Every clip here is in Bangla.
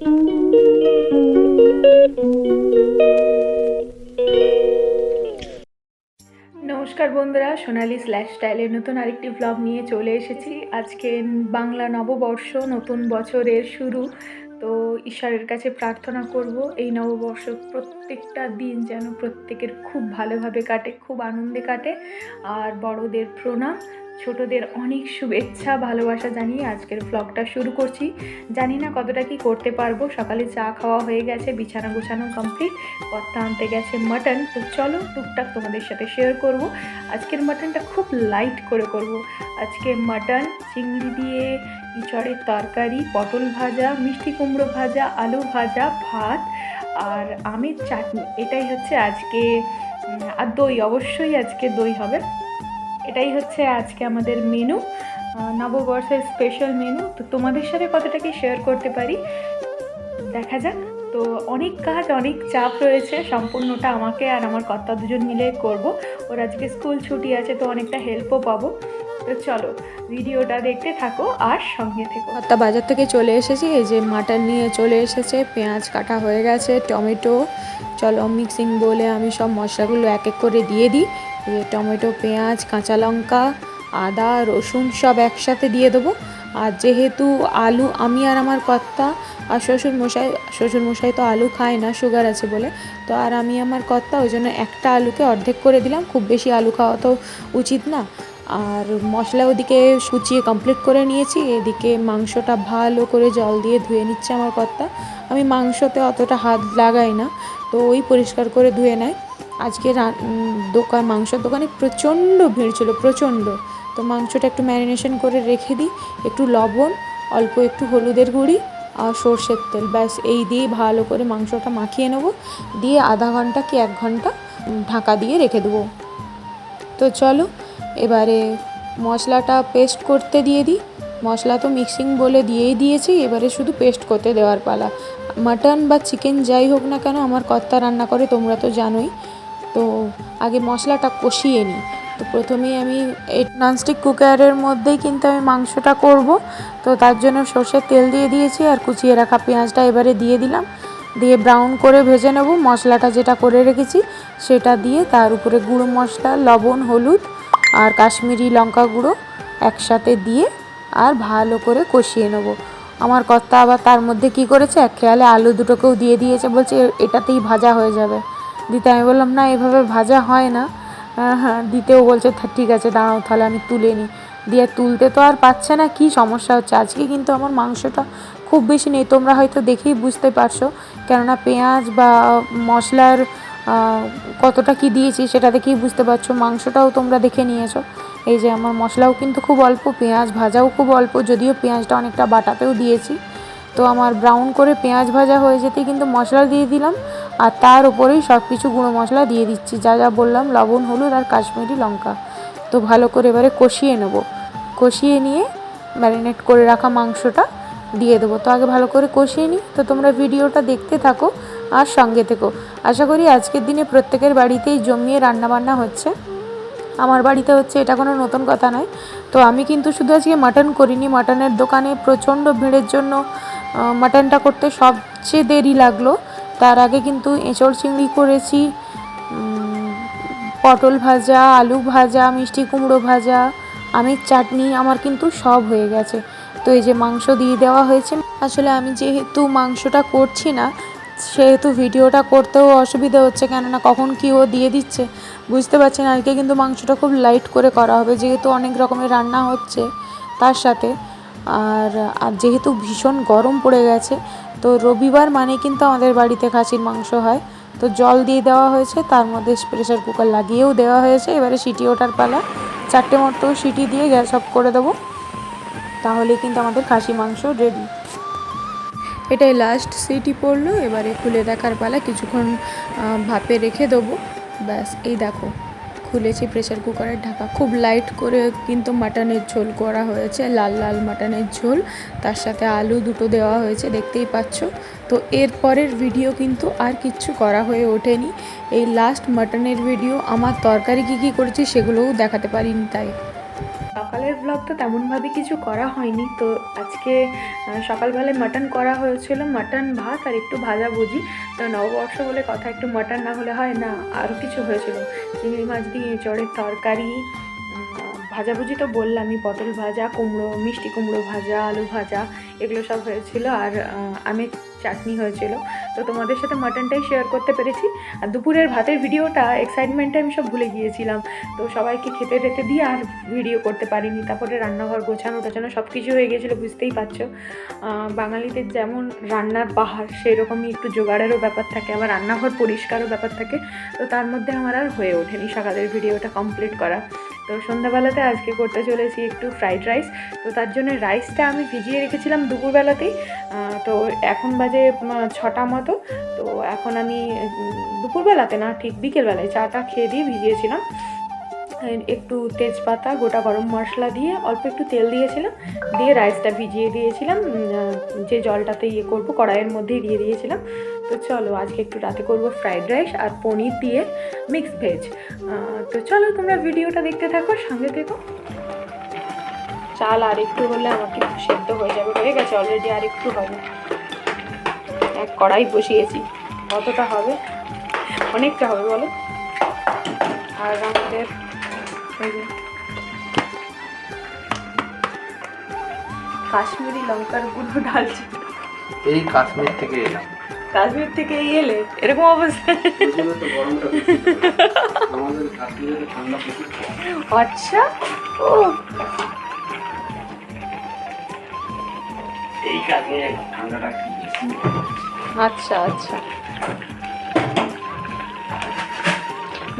নমস্কার বন্ধুরা, সোনালি স্ল্যাশ স্টাইলের নতুন আরেকটি ব্লগ নিয়ে চলে এসেছি। আজকে বাংলা নববর্ষ, নতুন বছরের শুরু। তো ঈশ্বরের কাছে প্রার্থনা করব, এই নববর্ষ প্রত্যেকটা দিন যেন প্রত্যেকের খুব ভালোভাবে কাটে, খুব আনন্দে কাটে। আর বড়দের প্রণাম ছোটদের অনেক শুভেচ্ছা, ভালোবাসা জানিয়ে আজকের ব্লগটা শুরু করছি। জানি না কতটা কি করতে পারব। সকালে চা খাওয়া হয়ে গেছে, বিছানা গোছানো কমপ্লিট কর্তা আনতে গেছে মাটন তো চলো টুকটাক তোমাদের সাথে শেয়ার করব। আজকের মাটনটা খুব লাইট করে করব। আজকে মাটন চিংড়ি দিয়ে ইঁচড়ের তরকারি, পটল ভাজা, মিষ্টি কুমড়ো ভাজা, আলু ভাজা, ভাত আর আমের চাটনি। এটাই হচ্ছে আজকে আর দই। অবশ্যই আজকে দই হবে। এটাই হচ্ছে আজকে আমাদের মেনু নববর্ষের স্পেশাল মেনু তো তোমাদের সাথে কতটা কি শেয়ার করতে পারি। দেখা যাক। তো অনেক কাজ, অনেক চাপ রয়েছে। সম্পূর্ণটা আমাকে আর আমার কর্তা দুজন মিলে করব। ওর আজকে স্কুল ছুটি আছে, তো অনেকটা হেল্পও পাবো। তো চলো ভিডিওটা দেখতে থাকো আর সঙ্গে থেকো। কর্তা বাজার থেকে চলে এসেছি। এই যে মাটন নিয়ে চলে এসেছে। পেঁয়াজ কাটা হয়ে গেছে, টমেটো। চলো মিক্সিং বলে আমি সব মশলাগুলো এক এক করে দিয়ে দিই। টমেটো, পেঁয়াজ, কাঁচা লঙ্কা, আদা, রসুন সব একসাথে দিয়ে দেবো। আর যেহেতু আলু, আমি আর আমার কর্তা আর শ্বশুর মশাই শ্বশুর মশাই তো আলু খায় না, সুগার আছে বলে, তো আর আমি আমার কর্তা ওই জন্য একটা আলুকে অর্ধেক করে দিলাম, খুব বেশি আলু খাওয়া তো উচিত না। আর মশলা ওদিকে সুচিয়ে কমপ্লিট করে নিয়েছি, এদিকে মাংসটা ভালো করে জল দিয়ে ধুয়ে নিচ্ছে আমার কর্তা। আমি মাংসতে অতটা হাত লাগাই না, তো ওই পরিষ্কার করে ধুয়ে নেয়। আজকে দোকান, মাংসের দোকানে প্রচণ্ড ভিড় ছিল, প্রচণ্ড। তো মাংসটা একটু ম্যারিনেশন করে রেখে দিই, একটু লবণ, অল্প একটু হলুদের গুঁড়ি আর সর্ষের তেল। ব্যাস, এই দিয়ে ভালো করে মাংসটা মাখিয়ে নেব। দিয়ে আধা ঘণ্টা কি এক ঘণ্টা ঢাকা দিয়ে রেখে দেবো। তো চলো, এবারে মশলাটা পেস্ট করতে দিয়ে দিই। মশলা তো মিক্সিং বলে দিয়েই দিয়েছি, এবারে শুধু পেস্ট করতে দেওয়ার পালা। মাটন বা চিকেন যাই হোক না কেন, আমার কর্তা রান্না করে, তোমরা তো জানোই। আগে মশলাটা কষিয়ে নিই। তো প্রথমেই আমি এই ননস্টিক কুকারের মধ্যেই কিন্তু আমি মাংসটা করব। তো তার জন্য সর্ষের তেল দিয়ে দিয়েছি আর কুচিয়ে রাখা পেঁয়াজটা এবারে দিয়ে দিলাম। দিয়ে ব্রাউন করে ভেজে নেব। মশলাটা যেটা করে রেখেছি সেটা দিয়ে তার উপরে গুঁড়ো মশলা, লবণ, হলুদ আর কাশ্মীরি লঙ্কা গুঁড়ো একসাথে দিয়ে আর ভালো করে কষিয়ে নেব। আমার কর্তা আবার তার মধ্যে কি করেছে? এক খেয়ালে আলু দুটোকেও দিয়ে দিয়েছে। বলছে এটাতেই ভাজা হয়ে যাবে। দিতে। আমি বললাম, না, এভাবে ভাজা হয় না। হ্যাঁ দিতেও বলছে "থা- ঠিক আছে, দাঁড়াও তাহলে আমি তুলে নিই। দিয়ে তুলতে তো আর পারছে না, কি সমস্যা হচ্ছে? আজকে কিন্তু আমার মাংসটা খুব বেশি নেই। তোমরা হয়তো দেখেই বুঝতে পারছ, কেননা পেঁয়াজ বা মশলার কতটা কি দিয়েছি সেটা দেখেই বুঝতে পারছ। মাংসটাও তোমরা দেখে নিয়েছো। এই যে আমার মশলাও কিন্তু খুব অল্প, পেঁয়াজ ভাজাও খুব অল্প, যদিও পেঁয়াজটা অনেকটা বাটাতেও দিয়েছি। তো আমার ব্রাউন করে পেঁয়াজ ভাজা হয়ে যেতেই কিন্তু মশলা দিয়ে দিলাম, আর তার উপরেই সব কিছু গুঁড়ো মশলা দিয়ে দিচ্ছি, যা যা বললাম, লবণ, হলুদ আর কাশ্মীরি লঙ্কা। তো ভালো করে এবারে কষিয়ে নেব। কষিয়ে নিয়ে ম্যারিনেট করে রাখা মাংসটা দিয়ে দেবো। তো আগে ভালো করে কষিয়ে নিই। তো তোমরা ভিডিওটা দেখতে থাকো আর সঙ্গে থেকো। আশা করি আজকের দিনে প্রত্যেকের বাড়িতেই জমিয়ে রান্নাবান্না হচ্ছে। আমার বাড়িতে হচ্ছে, এটা কোনো নতুন কথা নয়। তো আমি কিন্তু শুধু আজকে মাটন করিনি। মাটনের দোকানে প্রচণ্ড ভিড়ের জন্য মাটনটা করতে সবচেয়ে দেরি লাগল। তার আগে কিন্তু এঁচড় চিংড়ি করেছি পটল ভাজা, আলু ভাজা, মিষ্টি কুমড়ো ভাজা, আমের চাটনি, আমার কিন্তু সব হয়ে গেছে। তো এই যে মাংস দিয়ে দেওয়া হয়েছে, আসলে আমি যেহেতু মাংসটা করছি না, সেহেতু ভিডিওটা করতেও অসুবিধা হচ্ছে, কেননা কখন কি ও দিয়ে দিচ্ছে, বুঝতে পারছি না। আজকে কিন্তু মাংসটা খুব লাইট করে করা হবে, যেহেতু অনেক রকমের রান্না হচ্ছে তার সাথে। আর আর যেহেতু ভীষণ গরম পড়ে গেছে, তো রবিবার মানে কিন্তু আমাদের বাড়িতে খাসির মাংস হয়। তো জল দিয়ে দেওয়া হয়েছে, তার মধ্যে প্রেসার কুকার লাগিয়েও দেওয়া হয়েছে। এবারে সিটি ওঠার পালা, চারটে মতো সিটি দিয়ে গ্যাস অফ করে দেবো। তাহলে কিন্তু আমাদের খাসি মাংস রেডি এটাই লাস্ট সিটি পড়ল, এবারে খুলে দেখার পালা কিছুক্ষণ ভাপে রেখে দেবো। ব্যাস, এই দেখো। খুলেছি প্রেশার কুকারের ঢাকা। খুব লাইট করে কিন্তু মাটনের ঝোল করা হয়েছে, লাল লাল মাটনের ঝোল। তার সাথে আলু দুটো দেওয়া হয়েছে, দেখতেই পাচ্ছ। তো এরপরের ভিডিও কিন্তু আর কিচ্ছু করা হয়ে ওঠেনি। এই লাস্ট মাটনের ভিডিও আমার তরকারি কী কী করেছি সেগুলোও দেখাতে পারিনি তাই। সকালের ব্লগ তো তেমনভাবে কিছু করা হয়নি। তো আজকে সকালবেলায় মাটন করা হয়েছিল মাটন ভাত আর একটু ভাজা ভুজি। তো নববর্ষ বলে কথা, একটু মাটন না হলে হয় না, আরও কিছু হয়েছিল। চিংড়ি মাছ দিয়ে, চড়ের তরকারি ভাজাভুজি তো বললামই, পটল ভাজা, কুমড়ো, মিষ্টি কুমড়ো ভাজা, আলু ভাজা, এগুলো সব হয়েছিল। আর আমের চাটনি হয়েছিল। তো তোমাদের সাথে মাটনটাই শেয়ার করতে পেরেছি। আর দুপুরের ভাতের ভিডিওটা এক্সাইটমেন্টে আমি সব ভুলে গিয়েছিলাম। তো সবাইকে খেতে টেতে দিয়ে আর ভিডিও করতে পারিনি। তারপরে রান্নাঘর গোছানো টোছানো সব কিছু হয়ে গিয়েছিল, বুঝতেই পারছ। বাঙালিদের যেমন রান্নার পাহাড় সেই রকমই একটু জোগাড়েরও ব্যাপার থাকে, আবার রান্নাঘর পরিষ্কারও ব্যাপার থাকে। তো তার মধ্যে আমার আর হয়ে ওঠেনি সকালের ভিডিওটা কমপ্লিট করা। তো সন্ধ্যাবেলাতে আজকে করতে চলেছি একটু ফ্রাইড রাইস তো তার জন্য রাইসটা আমি ভিজিয়ে রেখেছিলাম দুপুরবেলাতেই। তো এখন বাজে ছটা মতো। তো এখন আমি দুপুরবেলাতে না, ঠিক বিকেলবেলায় চাটা খেয়ে দিয়ে ভিজিয়েছিলাম। একটু তেজপাতা, গোটা গরম মশলা দিয়ে অল্প একটু তেল দিয়েছিলাম, দিয়ে রাইসটা ভিজিয়ে দিয়েছিলাম যে জলটাতে ইয়ে করব, কড়াইয়ের মধ্যেই দিয়ে দিয়েছিলাম। তো চলো, আজকে একটু রাতে করব ফ্রাইড রাইস আর পনির দিয়ে মিক্স ভেজ তো চলো, তোমরা ভিডিওটা দেখতে থাকো, সঙ্গে থেকো। চাল আর একটু হলে আমাকে সেদ্ধ হয়ে যাবে, হয়ে গেছে অলরেডি আর একটু হবে। এক কড়াই বসিয়েছি, কতটা হবে? অনেকটা হবে, বলো? আর আমাদের কাশ্মীরি লঙ্কার গুঁড়ো ঢালছি এই কাশ্মীর থেকে এলাম। কাশ্মীর থেকে এলে? এরকম অবস্থা। ওই জন্য তো গরমটা বেশি। আমাদের কাশ্মীরে ঠান্ডা আচ্ছা। ও। এই কাশ্মীরে ঠান্ডাটা আচ্ছা আচ্ছা।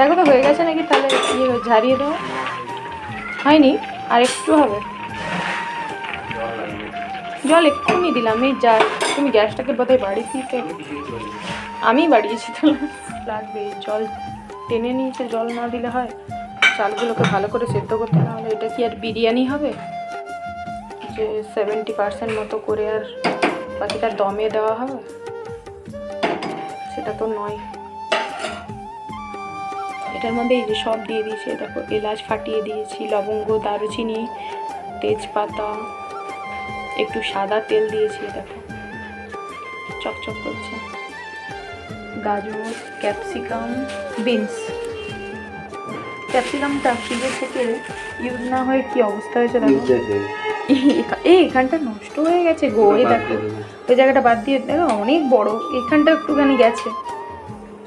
দেখো তো, হয়ে গেছে নাকি? তাহলে ইয়ে ঝারিয়ে দাও। হয়নি, আর একটু হবে। জল এক্ষুনি দিলাম, এই যা, তুমি গ্যাসটাকে বোধহয় বাড়িয়েছি তো। আমি বাড়িয়েছি তো, লাগবে। জল টেনে নিয়েছে, জল না দিলে হয়। চালগুলোকে ভালো করে সেদ্ধ করতে না হলে এটা কি আর বিরিয়ানি হবে? যে সেভেন্টি পার্সেন্ট মতো করে আর বাকিটা দমে দেওয়া হবে? সেটা তো নয়। এটার মধ্যে এই যে সব দিয়ে দিয়েছে দেখো এলাচ ফাটিয়ে দিয়েছি লবঙ্গ দারুচিনি তেজপাতা একটু সাদা তেল দিয়েছি দেখো। চকচক করছে। গাজর ক্যাপসিকাম বিনস। ক্যাপসিকামটা ফ্রিজের থেকে ইউজ না হয়ে কি অবস্থা হয়েছে দেখো। এই এখানটা নষ্ট হয়ে গেছে গো এই দেখো। ওই জায়গাটা বাদ দিয়ে দেখো অনেক বড় এখানটা একটুখানি গেছে।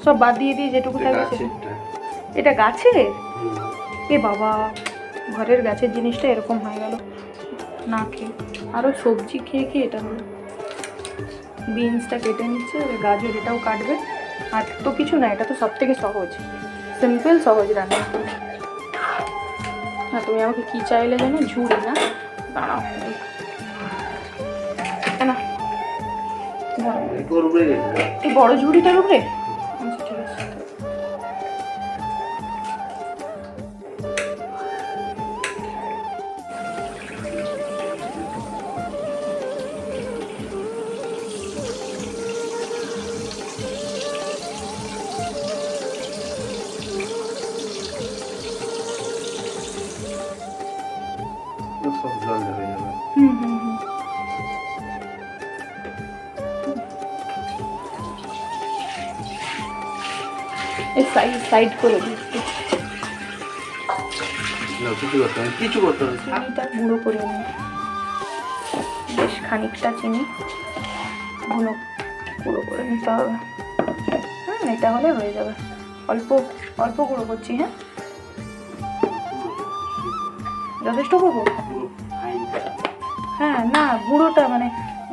সব বাদ দিয়ে দিয়ে যেটুকু থাকছে। এটা গাছের হুম। এ বাবা ঘরের গাছের জিনিসটা এরকম হয়ে গেল। না খেয়ে আরও সবজি খেয়ে খেয়ে এটা হলো। বিনসটা কেটে নিচ্ছে গাজর এটাও কাটবে। আর তো কিছু না এটা তো সব থেকে সহজ। সিম্পল সহজ রান্না। না তুমি আমাকে কী চাইলে জানো? ঝুড়ি না? দাঁড়াও। না। বড় ঝুড়িটার উপরে সব জল হয়ে যাবে হুম হুম হুম সাইড সাইড করে দিচ্ছি। কিছু করতে হবে কিছু করতে হবে। না। চিনিটা গুঁড়ো করে নিই। বেশ খানিকটা চিনি গুঁড়ো গুঁড়ো করে নিতে হবে। হুম এটা হলে হয়ে যাবে। অল্প অল্প গুঁড়ো করছি হ্যাঁ? যথেষ্ট করব। হ্যাঁ না, গুঁড়োটা মানে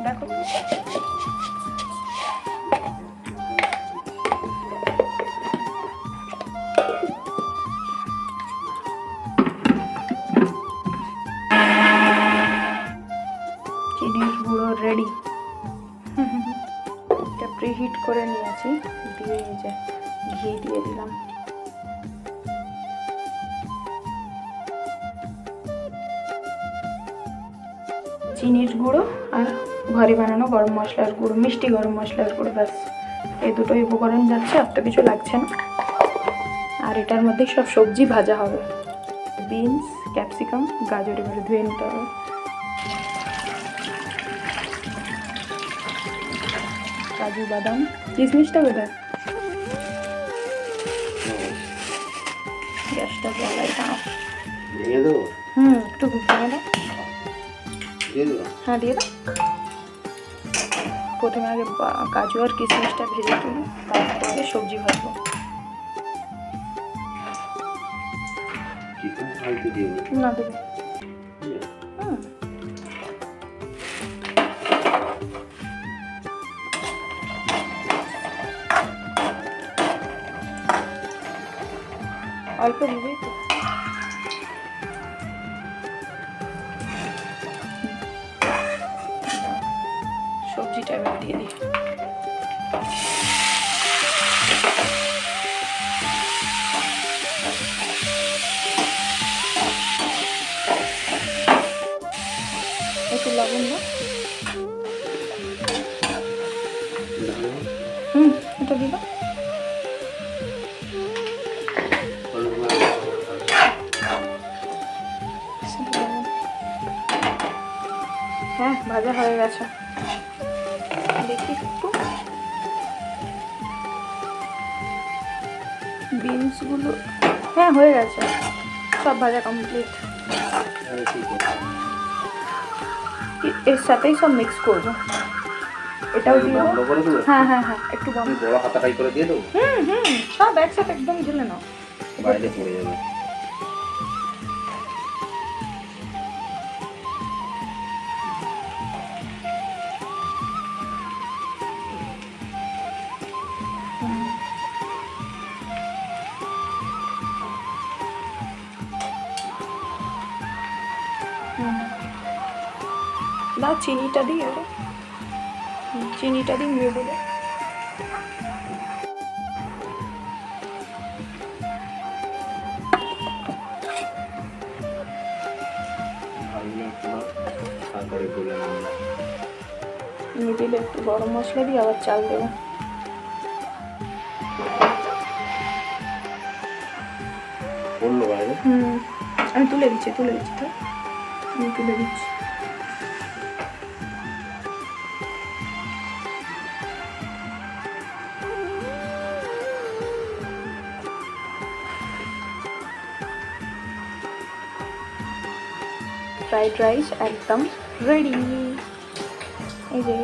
দেখো। চিনির গুঁড়ো রেডি এটা প্রিহিট করে নিয়েছি, দিয়ে যে ঘি দিয়ে দিলাম। চিনির গুঁড়ো আর ঘরে বানানো গরম মশলার গুঁড়ো মিষ্টি গরম মশলার গুঁড়ো ব্যাস। এই দুটোই উপকরণ যাচ্ছে আর তো কিছু লাগছে না। আর এটার মধ্যে সব সবজি ভাজা হবে। বিনস ক্যাপসিকাম গাজর এবারে ধুয়ে নিতে হবে। কাজু বাদাম কিশমিশটা কোথায়? গ্যাসটা জ্বালাই দাও। হুম একটু ঘুরতে দেবো হ্যাঁ দিয়ে দাও। প্রথমে আগে কাজু আর কিশমিশটা ভেজে তুলি তারপরে সবজি ভাজবো। না দেবে অল্প দিবি সবজিটা এবার দিয়ে দিই। একটু লবণ দাও। হুম এটা দিবা হ্যাঁ ভাজা হয়ে গেছে। দেখি একটু। বিনসগুলো হ্যাঁ হয়ে গেছে। সব ভাজা কমপ্লিট এর সাথেই সব মিক্স করব। এটাও দিয়ে হ্যাঁ হ্যাঁ হ্যাঁ একটু বড় হাতাটাই করে দিয়ে দেবো? হুম হুম সব একসাথে একদম ঢেলে নাও। বাইরে পড়ে যাবে। চিনিটা দিই ওরে চিনিটা দিই তারপরে বলে একটু গরম মশলা দিয়ে আবার চাল দেবো। হুম আমি তুলে দিচ্ছি তুলে দিচ্ছি তো। আমি তুলে দিচ্ছি। ফ্রাইড রাইস একদম রেডি এই যে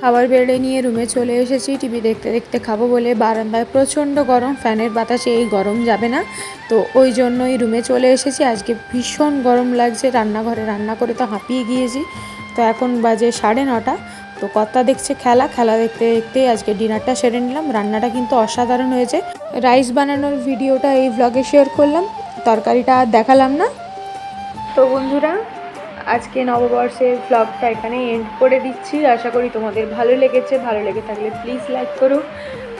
খাবার বেড়ে নিয়ে রুমে চলে এসেছি। টিভি দেখতে দেখতে খাব বলে বারান্দায় প্রচণ্ড গরম, ফ্যানের বাতাসে এই গরম যাবে না। তো ওই জন্যই রুমে চলে এসেছি। আজকে ভীষণ গরম লাগছে, রান্নাঘরে রান্না করে তো হাঁপিয়ে গিয়েছি। তো এখন বাজে সাড়ে নটা। তো কর্তা দেখছে খেলা খেলা দেখতে দেখতে আজকে ডিনারটা সেরে নিলাম। রান্নাটা কিন্তু অসাধারণ হয়েছে। রাইস বানানোর ভিডিওটা এই ভ্লগে শেয়ার করলাম। তরকারিটা আর দেখালাম না। তো বন্ধুরা, আজকে নববর্ষের ব্লগটা এখানে এন্ড করে দিচ্ছি। আশা করি তোমাদের ভালো লেগেছে। ভালো লেগে থাকলে প্লিজ লাইক করো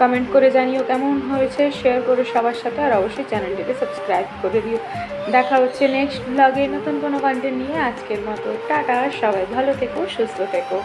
কমেন্ট করে জানিও কেমন হয়েছে শেয়ার করো সবার সাথে। আর অবশ্যই চ্যানেলটিকে সাবস্ক্রাইব করে দিও। দেখা হচ্ছে নেক্সট ব্লগে নতুন কোনো কন্টেন্ট নিয়ে। আজকের মতো টাটা। সবাই ভালো থেকো, সুস্থ থেকো।